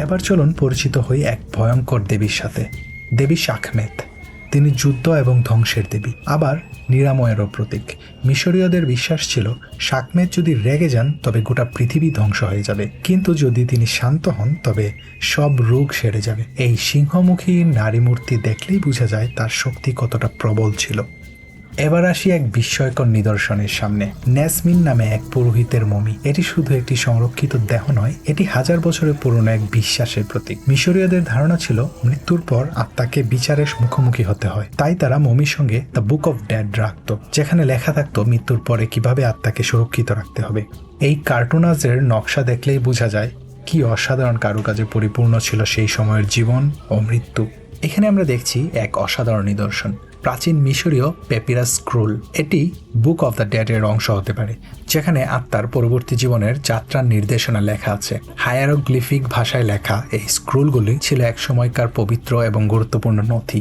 এবার চলুন পরিচিত হই এক ভয়ঙ্কর দেবীর সাথে। দেবী শাখমেত। তিনি যুদ্ধ এবং ধ্বংসের দেবী, আবার নিরাময়েরও প্রতীক। মিশরীয়দের বিশ্বাস ছিল শাকমেত যদি রেগে যান, তবে গোটা পৃথিবী ধ্বংস হয়ে যাবে। কিন্তু যদি তিনি শান্ত হন, তবে সব রোগ সেরে যাবে। এই সিংহমুখী নারী মূর্তি দেখলেই বোঝা যায়, তার শক্তি কতটা প্রবল ছিল। এবার আসি এক বিস্ময়কর নিদর্শনের সামনে। ন্যাসমিন নামে এক পুরোহিতের মমি। এটি শুধু একটি সংরক্ষিত দেহ নয়, এটি হাজার বছরের পুরনো এক বিশ্বাসের প্রতীক। মিশরীয়দের ধারণা ছিল, মৃত্যুর পর আত্মাকে বিচারের মুখোমুখি হতে হয়। তাই তারা মমির সঙ্গে দ্য বুক অফ ড্যাড রাখত, যেখানে লেখা থাকতো, মৃত্যুর পরে কীভাবে আত্মাকে সুরক্ষিত রাখতে হবে? এই কার্টুনাজের নকশা দেখলেই বোঝা যায়, কি অসাধারণ কারুকাজে পরিপূর্ণ ছিল সেই সময়ের জীবন ও মৃত্যু। এখানে আমরা দেখছি এক অসাধারণ নিদর্শন। প্রাচীন মিশরীয় পেপিরাস স্ক্রুল এটি বুক অফ দ্য ডেডের অংশ হতে পারে, যেখানে আত্মার পরবর্তী জীবনের যাত্রার নির্দেশনা লেখা আছে। হায়ারোগ্লিফিক ভাষায় লেখা এই স্ক্রোলগুলি ছিল এক সময়কার পবিত্র এবং গুরুত্বপূর্ণ নথি।